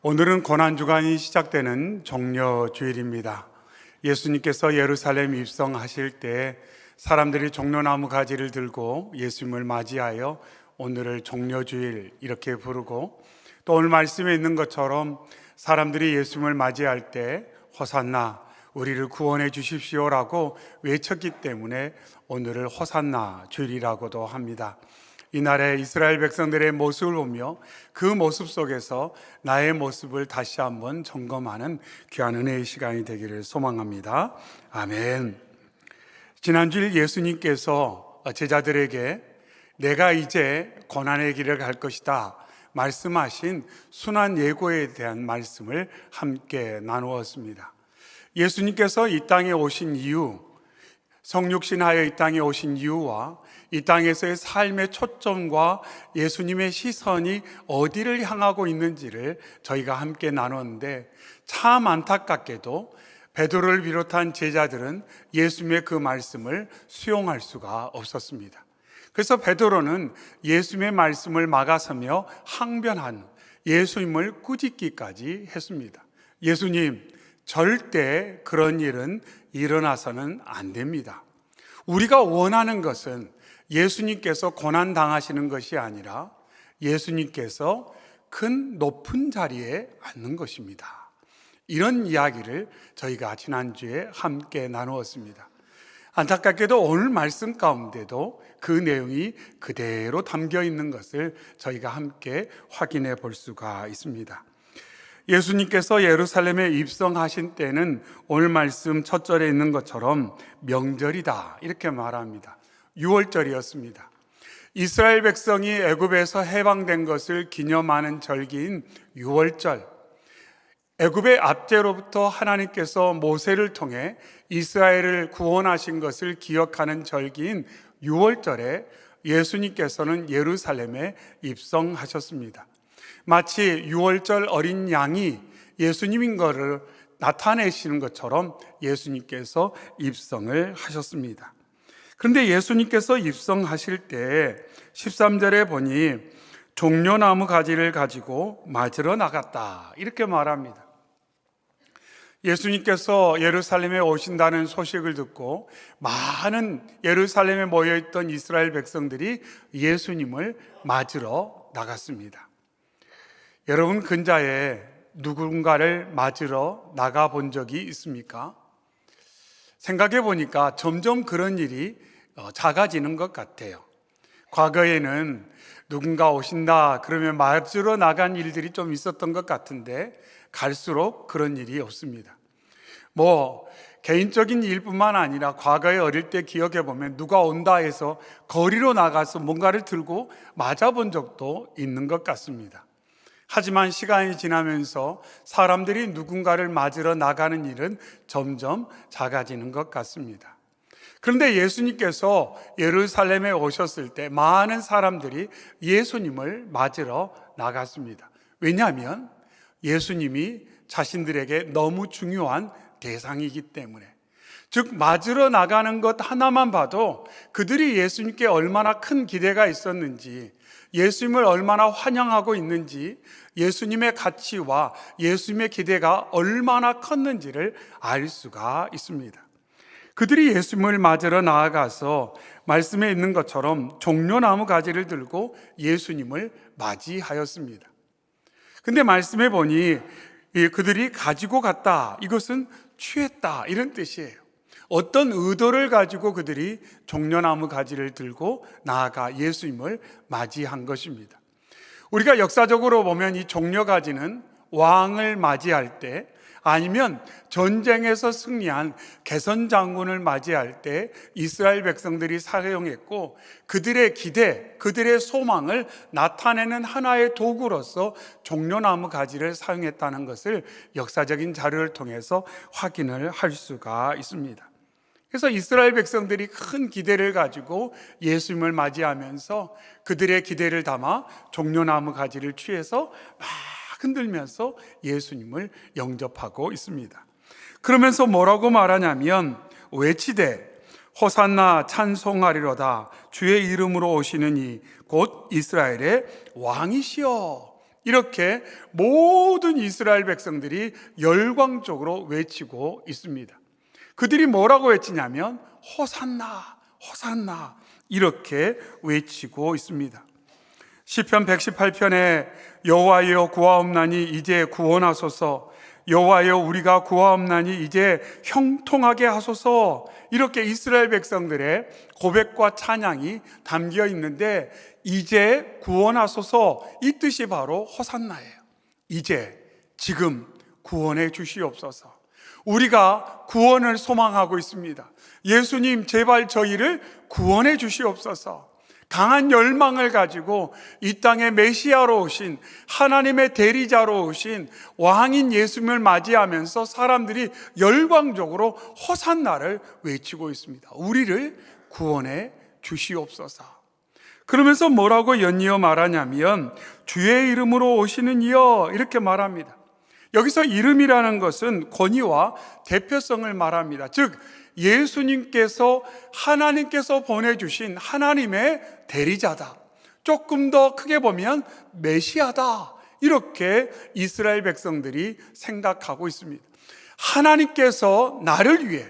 오늘은 고난주간이 시작되는 종려주일입니다. 예수님께서 예루살렘 입성하실 때 사람들이 종려나무 가지를 들고 예수님을 맞이하여 오늘을 종려주일 이렇게 부르고 또 오늘 말씀에 있는 것처럼 사람들이 예수님을 맞이할 때 호산나 우리를 구원해 주십시오라고 외쳤기 때문에 오늘을 호산나 주일이라고도 합니다. 이날에 이스라엘 백성들의 모습을 보며 그 모습 속에서 나의 모습을 다시 한번 점검하는 귀한 은혜의 시간이 되기를 소망합니다. 아멘. 지난주일 예수님께서 제자들에게 내가 이제 고난의 길을 갈 것이다 말씀하신 순환 예고에 대한 말씀을 함께 나누었습니다. 예수님께서 이 땅에 오신 이유, 성육신하여 이 땅에 오신 이유와 이 땅에서의 삶의 초점과 예수님의 시선이 어디를 향하고 있는지를 저희가 함께 나눴는데 참 안타깝게도 베드로를 비롯한 제자들은 예수님의 그 말씀을 수용할 수가 없었습니다. 그래서 베드로는 예수님의 말씀을 막아서며 항변한 예수님을 꾸짖기까지 했습니다. 예수님, 절대 그런 일은 일어나서는 안 됩니다. 우리가 원하는 것은 예수님께서 고난 당하시는 것이 아니라 예수님께서 큰 높은 자리에 앉는 것입니다. 이런 이야기를 저희가 지난주에 함께 나누었습니다. 안타깝게도 오늘 말씀 가운데도 그 내용이 그대로 담겨 있는 것을 저희가 함께 확인해 볼 수가 있습니다. 예수님께서 예루살렘에 입성하신 때는 오늘 말씀 첫 절에 있는 것처럼 명절이다 이렇게 말합니다. 6월절이었습니다. 이스라엘 백성이 애굽에서 해방된 것을 기념하는 절기인 6월절. 애굽의 압제로부터 하나님께서 모세를 통해 이스라엘을 구원하신 것을 기억하는 절기인 6월절에 예수님께서는 예루살렘에 입성하셨습니다. 마치 6월절 어린 양이 예수님인 것을 나타내시는 것처럼 예수님께서 입성을 하셨습니다. 그런데 예수님께서 입성하실 때 13절에 보니 종려나무 가지를 가지고 맞으러 나갔다. 이렇게 말합니다. 예수님께서 예루살렘에 오신다는 소식을 듣고 많은 예루살렘에 모여있던 이스라엘 백성들이 예수님을 맞으러 나갔습니다. 여러분 근자에 누군가를 맞으러 나가 본 적이 있습니까? 생각해 보니까 점점 그런 일이 어, 작아지는 것 같아요. 과거에는 누군가 오신다 그러면 맞으러 나간 일들이 좀 있었던 것 같은데 갈수록 그런 일이 없습니다. 뭐 개인적인 일뿐만 아니라 과거에 어릴 때 기억해 보면 누가 온다 해서 거리로 나가서 뭔가를 들고 맞아본 적도 있는 것 같습니다. 하지만 시간이 지나면서 사람들이 누군가를 맞으러 나가는 일은 점점 작아지는 것 같습니다. 그런데 예수님께서 예루살렘에 오셨을 때 많은 사람들이 예수님을 맞으러 나갔습니다. 왜냐하면 예수님이 자신들에게 너무 중요한 대상이기 때문에. 즉, 맞으러 나가는 것 하나만 봐도 그들이 예수님께 얼마나 큰 기대가 있었는지, 예수님을 얼마나 환영하고 있는지, 예수님의 가치와 예수님의 기대가 얼마나 컸는지를 알 수가 있습니다. 그들이 예수님을 맞으러 나아가서 말씀에 있는 것처럼 종려나무 가지를 들고 예수님을 맞이하였습니다. 근데 말씀해 보니 그들이 가지고 갔다. 이것은 취했다. 이런 뜻이에요. 어떤 의도를 가지고 그들이 종려나무 가지를 들고 나아가 예수님을 맞이한 것입니다. 우리가 역사적으로 보면 이 종려 가지는 왕을 맞이할 때 아니면 전쟁에서 승리한 개선 장군을 맞이할 때 이스라엘 백성들이 사용했고 그들의 기대, 그들의 소망을 나타내는 하나의 도구로서 종려나무 가지를 사용했다는 것을 역사적인 자료를 통해서 확인을 할 수가 있습니다. 그래서 이스라엘 백성들이 큰 기대를 가지고 예수님을 맞이하면서 그들의 기대를 담아 종려나무 가지를 취해서 막 흔들면서 예수님을 영접하고 있습니다. 그러면서 뭐라고 말하냐면 외치되 호산나 찬송하리로다 주의 이름으로 오시는 이 곧 이스라엘의 왕이시여 이렇게 모든 이스라엘 백성들이 열광적으로 외치고 있습니다. 그들이 뭐라고 외치냐면 호산나, 호산나 이렇게 외치고 있습니다. 시편 118편에 여호와여 구하옵나니 이제 구원하소서 여호와여 우리가 구하옵나니 이제 형통하게 하소서 이렇게 이스라엘 백성들의 고백과 찬양이 담겨 있는데 이제 구원하소서 이 뜻이 바로 호산나예요. 이제 지금 구원해 주시옵소서. 우리가 구원을 소망하고 있습니다. 예수님 제발 저희를 구원해 주시옵소서. 강한 열망을 가지고 이 땅에 메시아로 오신 하나님의 대리자로 오신 왕인 예수님을 맞이하면서 사람들이 열광적으로 호산나를 외치고 있습니다. 우리를 구원해 주시옵소서. 그러면서 뭐라고 연이어 말하냐면 주의 이름으로 오시는 이여 이렇게 말합니다. 여기서 이름이라는 것은 권위와 대표성을 말합니다. 즉 예수님께서 하나님께서 보내주신 하나님의 대리자다. 조금 더 크게 보면 메시아다. 이렇게 이스라엘 백성들이 생각하고 있습니다. 하나님께서 나를 위해,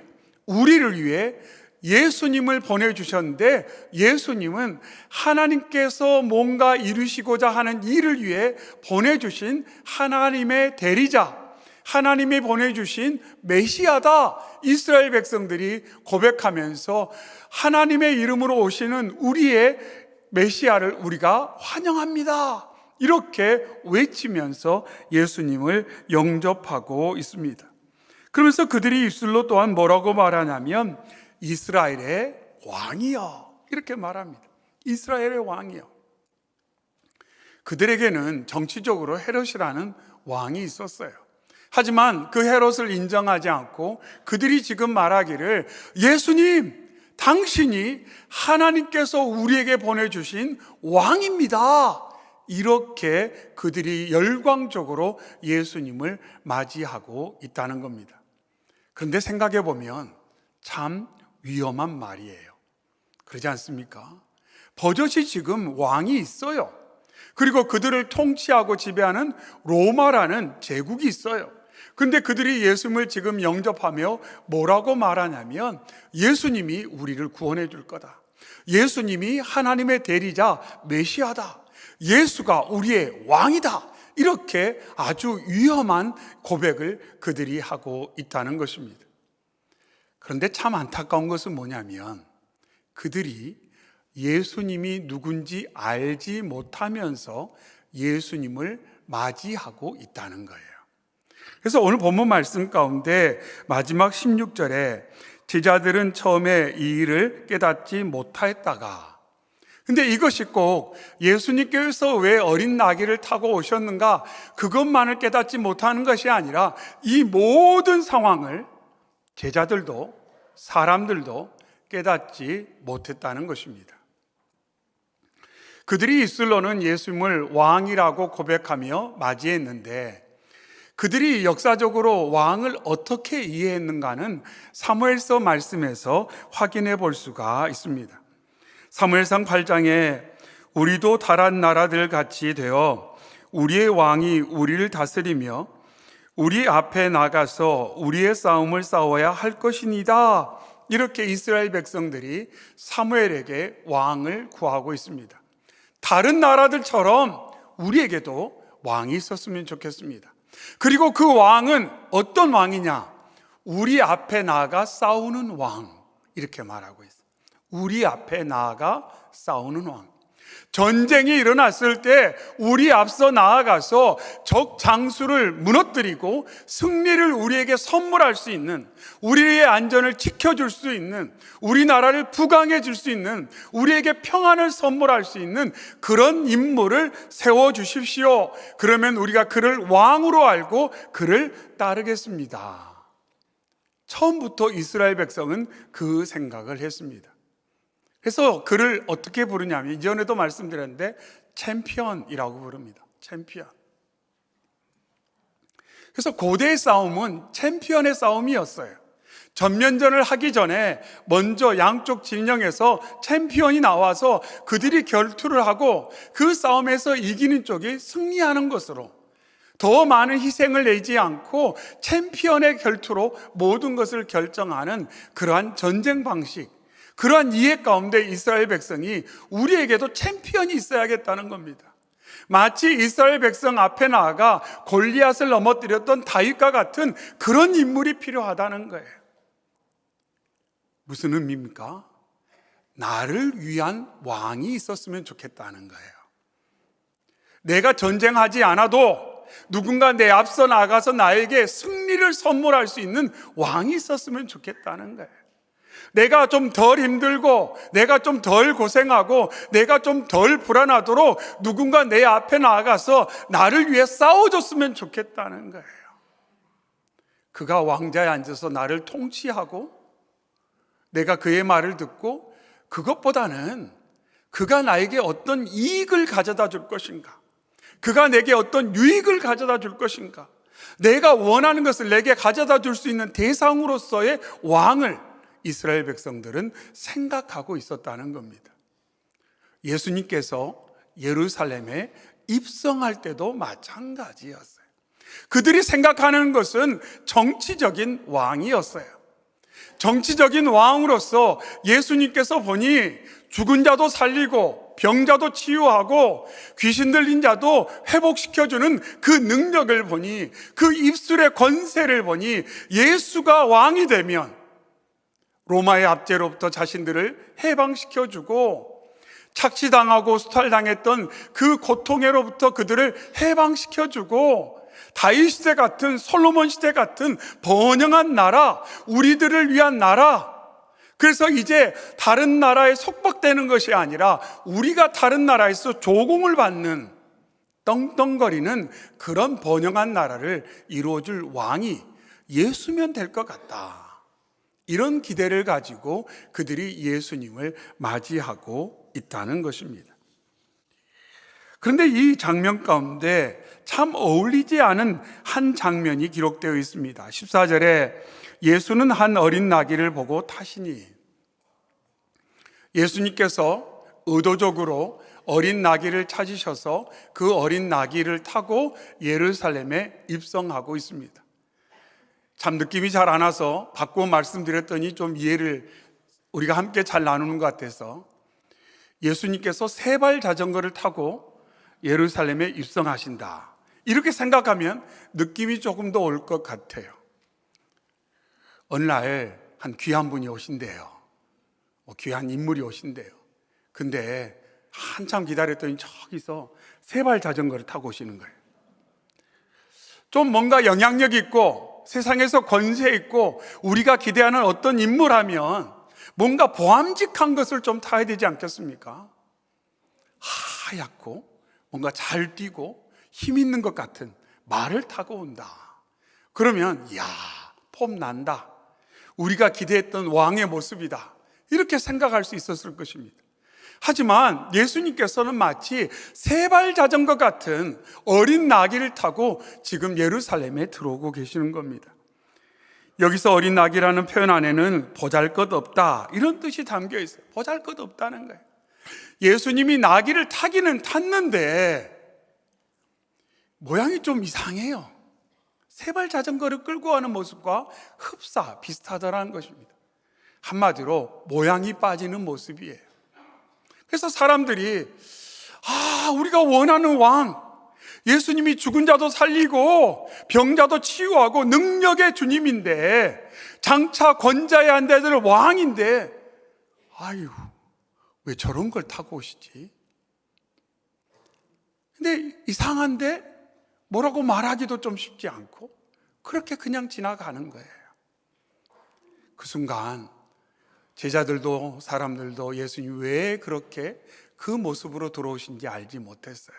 우리를 위해 예수님을 보내주셨는데 예수님은 하나님께서 뭔가 이루시고자 하는 일을 위해 보내주신 하나님의 대리자, 하나님이 보내주신 메시아다. 이스라엘 백성들이 고백하면서 하나님의 이름으로 오시는 우리의 메시아를 우리가 환영합니다. 이렇게 외치면서 예수님을 영접하고 있습니다. 그러면서 그들이 입술로 또한 뭐라고 말하냐면 이스라엘의 왕이여 이렇게 말합니다. 이스라엘의 왕이여. 그들에게는 정치적으로 헤롯이라는 왕이 있었어요. 하지만 그 헤롯을 인정하지 않고 그들이 지금 말하기를 예수님, 당신이 하나님께서 우리에게 보내주신 왕입니다. 이렇게 그들이 열광적으로 예수님을 맞이하고 있다는 겁니다. 그런데 생각해 보면 참 위험한 말이에요. 그러지 않습니까? 버젓이 지금 왕이 있어요. 그리고 그들을 통치하고 지배하는 로마라는 제국이 있어요. 근데 그들이 예수님을 지금 영접하며 뭐라고 말하냐면 예수님이 우리를 구원해 줄 거다. 예수님이 하나님의 대리자 메시아다. 예수가 우리의 왕이다. 이렇게 아주 위험한 고백을 그들이 하고 있다는 것입니다. 그런데 참 안타까운 것은 뭐냐면 그들이 예수님이 누군지 알지 못하면서 예수님을 맞이하고 있다는 거예요. 그래서 오늘 본문 말씀 가운데 마지막 16절에 제자들은 처음에 이 일을 깨닫지 못하였다가 근데 이것이 꼭 예수님께서 왜 어린 나귀를 타고 오셨는가 그것만을 깨닫지 못하는 것이 아니라 이 모든 상황을 제자들도 사람들도 깨닫지 못했다는 것입니다. 그들이 입술로는 예수님을 왕이라고 고백하며 맞이했는데 그들이 역사적으로 왕을 어떻게 이해했는가는 사무엘서 말씀에서 확인해 볼 수가 있습니다. 사무엘상 8장에 우리도 다른 나라들 같이 되어 우리의 왕이 우리를 다스리며 우리 앞에 나가서 우리의 싸움을 싸워야 할 것이니다. 이렇게 이스라엘 백성들이 사무엘에게 왕을 구하고 있습니다. 다른 나라들처럼 우리에게도 왕이 있었으면 좋겠습니다. 그리고 그 왕은 어떤 왕이냐? 우리 앞에 나아가 싸우는 왕. 이렇게 말하고 있어요. 우리 앞에 나아가 싸우는 왕. 전쟁이 일어났을 때 우리 앞서 나아가서 적 장수를 무너뜨리고 승리를 우리에게 선물할 수 있는 우리의 안전을 지켜줄 수 있는 우리나라를 부강해 줄 수 있는 우리에게 평안을 선물할 수 있는 그런 인물을 세워 주십시오. 그러면 우리가 그를 왕으로 알고 그를 따르겠습니다. 처음부터 이스라엘 백성은 그 생각을 했습니다. 그래서 그를 어떻게 부르냐면 이전에도 말씀드렸는데 챔피언이라고 부릅니다. 챔피언. 그래서 고대의 싸움은 챔피언의 싸움이었어요. 전면전을 하기 전에 먼저 양쪽 진영에서 챔피언이 나와서 그들이 결투를 하고 그 싸움에서 이기는 쪽이 승리하는 것으로 더 많은 희생을 내지 않고 챔피언의 결투로 모든 것을 결정하는 그러한 전쟁 방식, 그러한 이해 가운데 이스라엘 백성이 우리에게도 챔피언이 있어야겠다는 겁니다. 마치 이스라엘 백성 앞에 나아가 골리앗을 넘어뜨렸던 다윗과 같은 그런 인물이 필요하다는 거예요. 무슨 의미입니까? 나를 위한 왕이 있었으면 좋겠다는 거예요. 내가 전쟁하지 않아도 누군가 내 앞서 나가서 나에게 승리를 선물할 수 있는 왕이 있었으면 좋겠다는 거예요. 내가 좀 덜 힘들고, 내가 좀 덜 고생하고, 내가 좀 덜 불안하도록 누군가 내 앞에 나가서 나를 위해 싸워줬으면 좋겠다는 거예요. 그가 왕자에 앉아서 나를 통치하고, 내가 그의 말을 듣고, 그것보다는 그가 나에게 어떤 이익을 가져다 줄 것인가? 그가 내게 어떤 유익을 가져다 줄 것인가? 내가 원하는 것을 내게 가져다 줄 수 있는 대상으로서의 왕을 이스라엘 백성들은 생각하고 있었다는 겁니다. 예수님께서 예루살렘에 입성할 때도 마찬가지였어요. 그들이 생각하는 것은 정치적인 왕이었어요. 정치적인 왕으로서 예수님께서 보니 죽은 자도 살리고 병자도 치유하고 귀신 들린 자도 회복시켜주는 그 능력을 보니 그 입술의 권세를 보니 예수가 왕이 되면 로마의 압제로부터 자신들을 해방시켜주고 착취당하고 수탈당했던 그 고통에로부터 그들을 해방시켜주고 다윗 시대 같은 솔로몬 시대 같은 번영한 나라, 우리들을 위한 나라. 그래서 이제 다른 나라에 속박되는 것이 아니라 우리가 다른 나라에서 조공을 받는 떵떵거리는 그런 번영한 나라를 이루어줄 왕이 예수면 될 것 같다. 이런 기대를 가지고 그들이 예수님을 맞이하고 있다는 것입니다. 그런데 이 장면 가운데 참 어울리지 않은 한 장면이 기록되어 있습니다. 14절에 예수는 한 어린 나귀를 보고 타시니 예수님께서 의도적으로 어린 나귀를 찾으셔서 그 어린 나귀를 타고 예루살렘에 입성하고 있습니다. 참 느낌이 잘 안 와서 바꾸어 말씀드렸더니 좀 이해를 우리가 함께 잘 나누는 것 같아서 예수님께서 세발 자전거를 타고 예루살렘에 입성하신다. 이렇게 생각하면 느낌이 조금 더 올 것 같아요. 어느 날 한 귀한 분이 오신대요. 뭐 귀한 인물이 오신대요. 근데 한참 기다렸더니 저기서 세발 자전거를 타고 오시는 거예요. 좀 뭔가 영향력 있고 세상에서 권세 있고 우리가 기대하는 어떤 인물하면 뭔가 보암직한 것을 좀 타야 되지 않겠습니까? 하얗고 뭔가 잘 뛰고 힘 있는 것 같은 말을 타고 온다. 그러면 야, 폼 난다. 우리가 기대했던 왕의 모습이다. 이렇게 생각할 수 있었을 것입니다. 하지만 예수님께서는 마치 세발 자전거 같은 어린 나귀를 타고 지금 예루살렘에 들어오고 계시는 겁니다. 여기서 어린 나귀라는 표현 안에는 보잘 것 없다 이런 뜻이 담겨 있어요. 보잘 것 없다는 거예요. 예수님이 나귀를 타기는 탔는데 모양이 좀 이상해요. 세발 자전거를 끌고 가는 모습과 흡사 비슷하다는 것입니다. 한마디로 모양이 빠지는 모습이에요. 그래서 사람들이 아, 우리가 원하는 왕 예수님이 죽은 자도 살리고 병자도 치유하고 능력의 주님인데 장차 권자의 한 대들 왕인데 아유 왜 저런 걸 타고 오시지? 근데 이상한데 뭐라고 말하기도 좀 쉽지 않고 그렇게 그냥 지나가는 거예요. 그 순간 제자들도 사람들도 예수님 왜 그렇게 그 모습으로 들어오신지 알지 못했어요.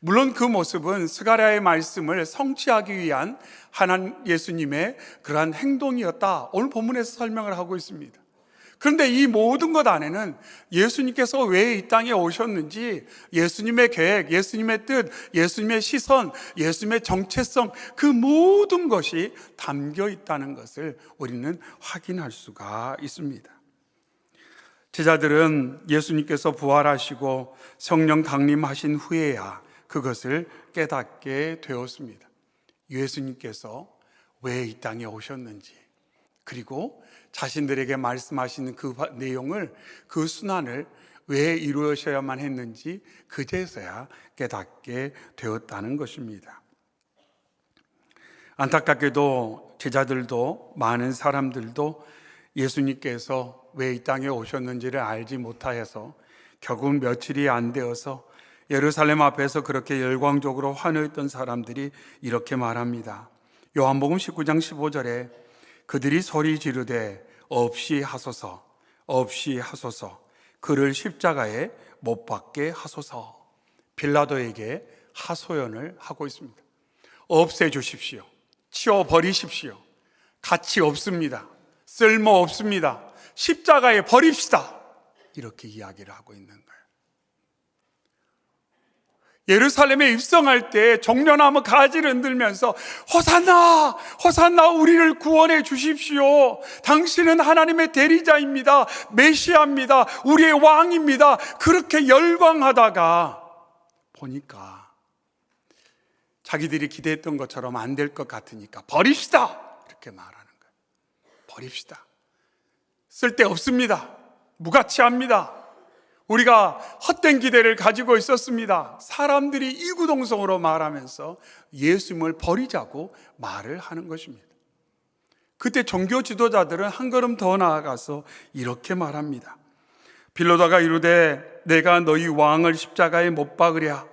물론 그 모습은 스가랴의 말씀을 성취하기 위한 하나님 예수님의 그러한 행동이었다. 오늘 본문에서 설명을 하고 있습니다. 그런데 이 모든 것 안에는 예수님께서 왜 이 땅에 오셨는지 예수님의 계획, 예수님의 뜻, 예수님의 시선, 예수님의 정체성 그 모든 것이 담겨 있다는 것을 우리는 확인할 수가 있습니다. 제자들은 예수님께서 부활하시고 성령 강림하신 후에야 그것을 깨닫게 되었습니다. 예수님께서 왜 이 땅에 오셨는지, 그리고 자신들에게 말씀하시는 그 내용을, 그 순환을 왜 이루어셔야만 했는지 그제서야 깨닫게 되었다는 것입니다. 안타깝게도 제자들도 많은 사람들도 예수님께서 왜 이 땅에 오셨는지를 알지 못하여서 결국 며칠이 안 되어서 예루살렘 앞에서 그렇게 열광적으로 환호했던 사람들이 이렇게 말합니다. 요한복음 19장 15절에 그들이 소리 지르되 없이 하소서 없이 하소서 그를 십자가에 못 박게 하소서 빌라도에게 하소연을 하고 있습니다. 없애 주십시오. 치워 버리십시오. 가치 없습니다. 쓸모 없습니다. 십자가에 버립시다. 이렇게 이야기를 하고 있는 거예요. 예루살렘에 입성할 때 종려나무 가지를 흔들면서 호산나 호산나 우리를 구원해 주십시오. 당신은 하나님의 대리자입니다. 메시아입니다. 우리의 왕입니다. 그렇게 열광하다가 보니까 자기들이 기대했던 것처럼 안 될 것 같으니까 버립시다. 이렇게 말하는 거예요. 버립시다. 쓸데없습니다. 무가치합니다. 우리가 헛된 기대를 가지고 있었습니다. 사람들이 이구동성으로 말하면서 예수님을 버리자고 말을 하는 것입니다. 그때 종교 지도자들은 한 걸음 더 나아가서 이렇게 말합니다. 빌로다가 이르되 내가 너희 왕을 십자가에 못 박으랴.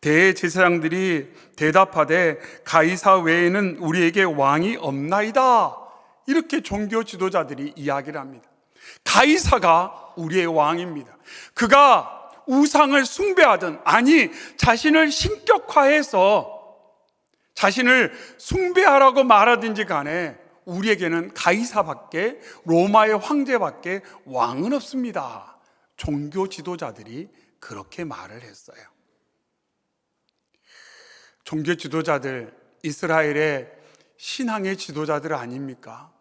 대제사장들이 대답하되 가이사 외에는 우리에게 왕이 없나이다. 이렇게 종교 지도자들이 이야기를 합니다. 가이사가 우리의 왕입니다. 그가 우상을 숭배하든 아니 자신을 신격화해서 자신을 숭배하라고 말하든지 간에 우리에게는 가이사밖에 로마의 황제밖에 왕은 없습니다. 종교 지도자들이 그렇게 말을 했어요. 종교 지도자들 이스라엘의 신앙의 지도자들 아닙니까?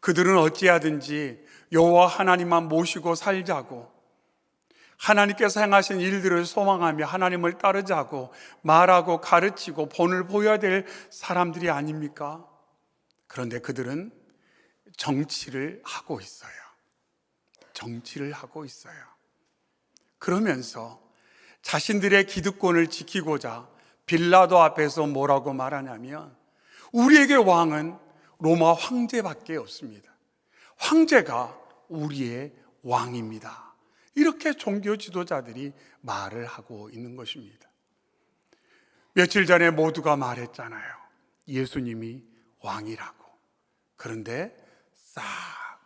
그들은 어찌하든지 여호와 하나님만 모시고 살자고 하나님께서 행하신 일들을 소망하며 하나님을 따르자고 말하고 가르치고 본을 보여야 될 사람들이 아닙니까? 그런데 그들은 정치를 하고 있어요. 정치를 하고 있어요. 그러면서 자신들의 기득권을 지키고자 빌라도 앞에서 뭐라고 말하냐면 우리에게 왕은 로마 황제밖에 없습니다. 황제가 우리의 왕입니다. 이렇게 종교 지도자들이 말을 하고 있는 것입니다. 며칠 전에 모두가 말했잖아요. 예수님이 왕이라고. 그런데 싹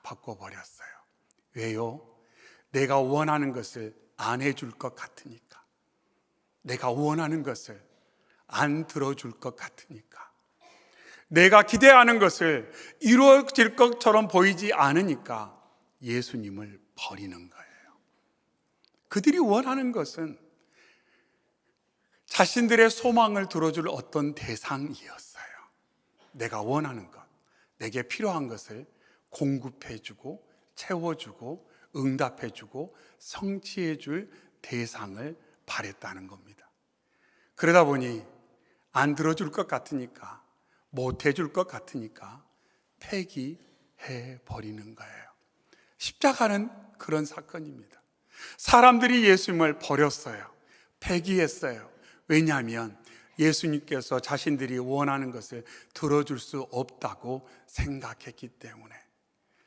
바꿔버렸어요. 왜요? 내가 원하는 것을 안 해줄 것 같으니까. 내가 원하는 것을 안 들어줄 것 같으니까. 내가 기대하는 것을 이루어질 것처럼 보이지 않으니까 예수님을 버리는 거예요. 그들이 원하는 것은 자신들의 소망을 들어줄 어떤 대상이었어요. 내가 원하는 것, 내게 필요한 것을 공급해주고, 채워주고, 응답해주고, 성취해줄 대상을 바랬다는 겁니다. 그러다 보니 안 들어줄 것 같으니까 못 해줄 것 같으니까 폐기해 버리는 거예요. 십자가는 그런 사건입니다. 사람들이 예수님을 버렸어요. 폐기했어요. 왜냐하면 예수님께서 자신들이 원하는 것을 들어줄 수 없다고 생각했기 때문에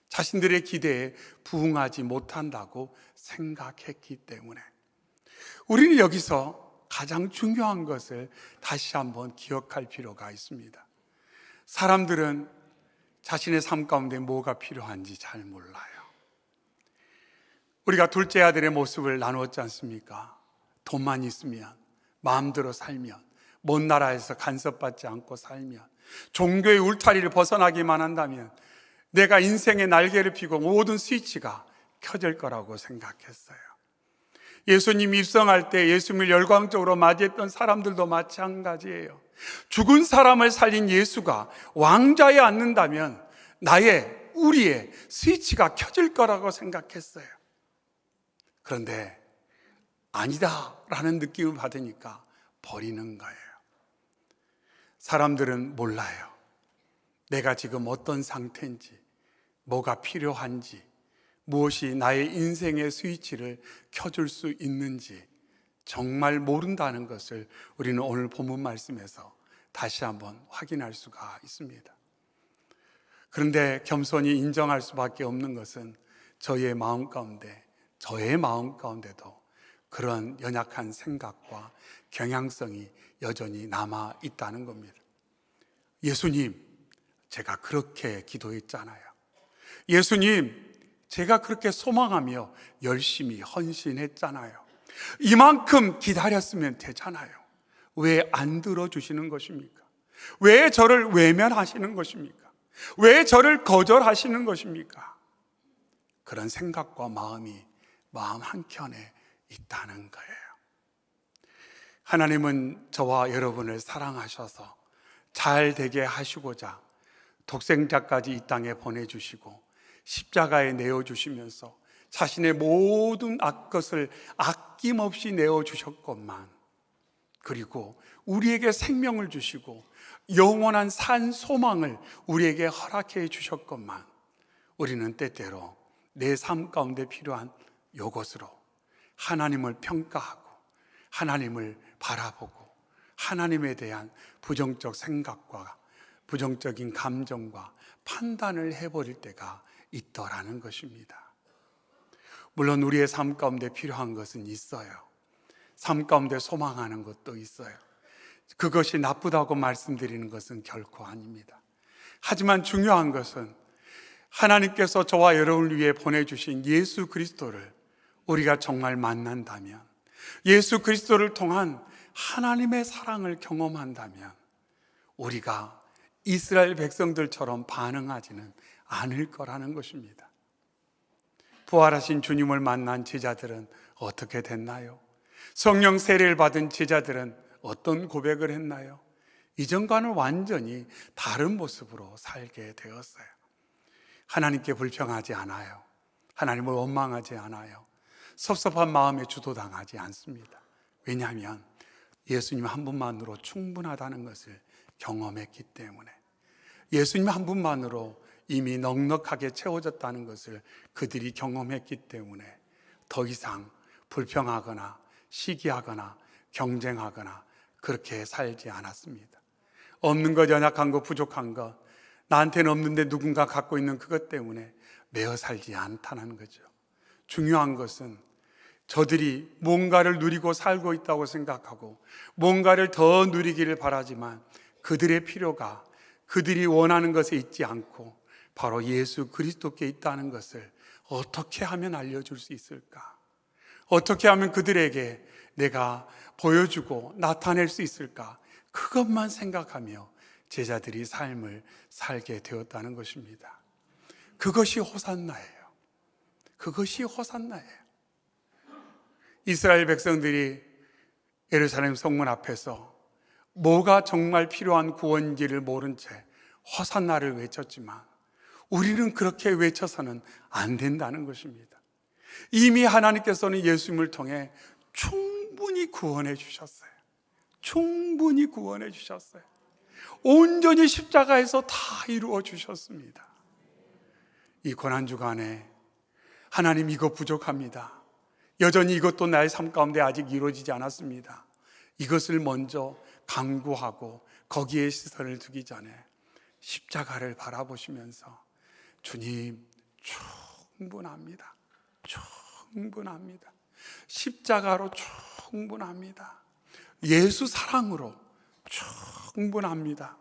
자신들의 기대에 부응하지 못한다고 생각했기 때문에 우리는 여기서 가장 중요한 것을 다시 한번 기억할 필요가 있습니다. 사람들은 자신의 삶 가운데 뭐가 필요한지 잘 몰라요. 우리가 둘째 아들의 모습을 나누었지 않습니까? 돈만 있으면, 마음대로 살면, 먼 나라에서 간섭받지 않고 살면, 종교의 울타리를 벗어나기만 한다면, 내가 인생의 날개를 피고 모든 스위치가 켜질 거라고 생각했어요. 예수님 입성할 때 예수님을 열광적으로 맞이했던 사람들도 마찬가지예요. 죽은 사람을 살린 예수가 왕좌에 앉는다면 나의, 우리의 스위치가 켜질 거라고 생각했어요. 그런데 아니다라는 느낌을 받으니까 버리는 거예요. 사람들은 몰라요. 내가 지금 어떤 상태인지, 뭐가 필요한지, 무엇이 나의 인생의 스위치를 켜줄 수 있는지 정말 모른다는 것을 우리는 오늘 본문 말씀에서 다시 한번 확인할 수가 있습니다. 그런데 겸손히 인정할 수밖에 없는 것은 저의 마음 가운데, 저의 마음 가운데도 그런 연약한 생각과 경향성이 여전히 남아 있다는 겁니다. 예수님, 제가 그렇게 기도했잖아요. 예수님, 제가 그렇게 소망하며 열심히 헌신했잖아요. 이만큼 기다렸으면 되잖아요. 왜 안 들어주시는 것입니까? 왜 저를 외면하시는 것입니까? 왜 저를 거절하시는 것입니까? 그런 생각과 마음이 마음 한켠에 있다는 거예요. 하나님은 저와 여러분을 사랑하셔서 잘 되게 하시고자 독생자까지 이 땅에 보내주시고 십자가에 내어주시면서 자신의 모든 악것을 아낌없이 내어주셨건만 그리고 우리에게 생명을 주시고 영원한 산 소망을 우리에게 허락해 주셨건만 우리는 때때로 내 삶 가운데 필요한 요것으로 하나님을 평가하고 하나님을 바라보고 하나님에 대한 부정적 생각과 부정적인 감정과 판단을 해버릴 때가 있더라는 것입니다. 물론 우리의 삶 가운데 필요한 것은 있어요. 삶 가운데 소망하는 것도 있어요. 그것이 나쁘다고 말씀드리는 것은 결코 아닙니다. 하지만 중요한 것은 하나님께서 저와 여러분을 위해 보내주신 예수 그리스도를 우리가 정말 만난다면, 예수 그리스도를 통한 하나님의 사랑을 경험한다면, 우리가 이스라엘 백성들처럼 반응하지는 않을 거라는 것입니다. 부활하신 주님을 만난 제자들은 어떻게 됐나요? 성령 세례를 받은 제자들은 어떤 고백을 했나요? 이전과는 완전히 다른 모습으로 살게 되었어요. 하나님께 불평하지 않아요. 하나님을 원망하지 않아요. 섭섭한 마음에 주도당하지 않습니다. 왜냐하면 예수님 한 분만으로 충분하다는 것을 경험했기 때문에 예수님 한 분만으로 이미 넉넉하게 채워졌다는 것을 그들이 경험했기 때문에 더 이상 불평하거나 시기하거나 경쟁하거나 그렇게 살지 않았습니다. 없는 것, 연약한 것, 부족한 것, 나한테는 없는데 누군가 갖고 있는 그것 때문에 매어 살지 않다는 거죠. 중요한 것은 저들이 뭔가를 누리고 살고 있다고 생각하고 뭔가를 더 누리기를 바라지만 그들의 필요가 그들이 원하는 것에 있지 않고 바로 예수 그리스도께 있다는 것을 어떻게 하면 알려줄 수 있을까? 어떻게 하면 그들에게 내가 보여주고 나타낼 수 있을까? 그것만 생각하며 제자들이 삶을 살게 되었다는 것입니다. 그것이 호산나예요. 그것이 호산나예요. 이스라엘 백성들이 예루살렘 성문 앞에서 뭐가 정말 필요한 구원인지를 모른 채 호산나를 외쳤지만 우리는 그렇게 외쳐서는 안 된다는 것입니다. 이미 하나님께서는 예수님을 통해 충분히 구원해 주셨어요. 충분히 구원해 주셨어요. 온전히 십자가에서 다 이루어 주셨습니다. 이 고난 주간에 하나님 이거 부족합니다. 여전히 이것도 나의 삶 가운데 아직 이루어지지 않았습니다. 이것을 먼저 강구하고 거기에 시선을 두기 전에 십자가를 바라보시면서 주님 충분합니다. 충분합니다. 십자가로 충분합니다. 예수 사랑으로 충분합니다.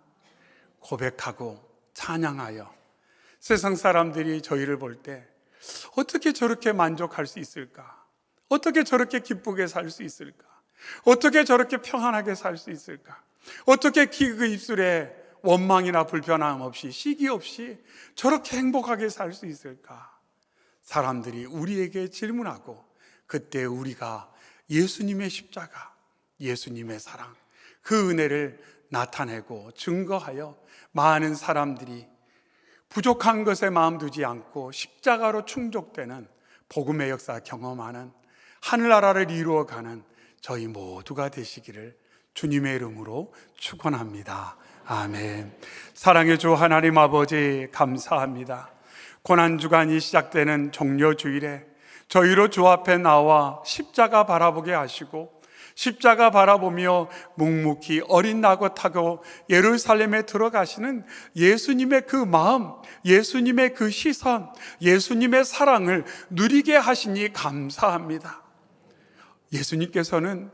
고백하고 찬양하여 세상 사람들이 저희를 볼 때 어떻게 저렇게 만족할 수 있을까? 어떻게 저렇게 기쁘게 살 수 있을까? 어떻게 저렇게 평안하게 살 수 있을까? 어떻게 그 입술에 원망이나 불편함 없이 시기 없이 저렇게 행복하게 살 수 있을까? 사람들이 우리에게 질문하고 그때 우리가 예수님의 십자가, 예수님의 사랑, 그 은혜를 나타내고 증거하여 많은 사람들이 부족한 것에 마음 두지 않고 십자가로 충족되는 복음의 역사 경험하는 하늘나라를 이루어가는 저희 모두가 되시기를 주님의 이름으로 축원합니다. 아멘. 사랑의 주 하나님 아버지 감사합니다. 고난 주간이 시작되는 종려 주일에 저희로 주 앞에 나와 십자가 바라보게 하시고 십자가 바라보며 묵묵히 어린 나고 타고 예루살렘에 들어가시는 예수님의 그 마음, 예수님의 그 시선, 예수님의 사랑을 누리게 하시니 감사합니다. 예수님께서는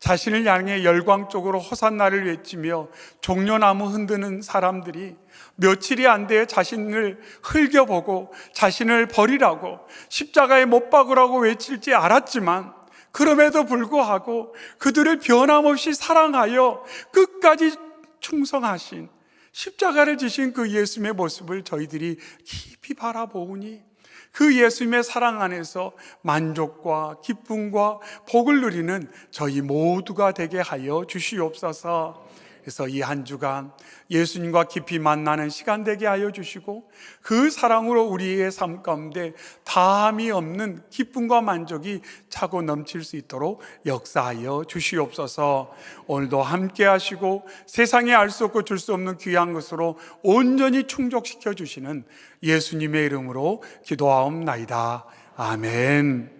자신을 향해 열광적으로 호산나를 외치며 종려나무 흔드는 사람들이 며칠이 안 돼 자신을 흘겨보고 자신을 버리라고 십자가에 못 박으라고 외칠지 알았지만 그럼에도 불구하고 그들을 변함없이 사랑하여 끝까지 충성하신 십자가를 지신 그 예수님의 모습을 저희들이 깊이 바라보니 그 예수님의 사랑 안에서 만족과 기쁨과 복을 누리는 저희 모두가 되게 하여 주시옵소서. 그래서 이 한 주간 예수님과 깊이 만나는 시간 되게 하여 주시고 그 사랑으로 우리의 삶 가운데 다함이 없는 기쁨과 만족이 차고 넘칠 수 있도록 역사하여 주시옵소서. 오늘도 함께 하시고 세상에 알 수 없고 줄 수 없는 귀한 것으로 온전히 충족시켜 주시는 예수님의 이름으로 기도하옵나이다. 아멘.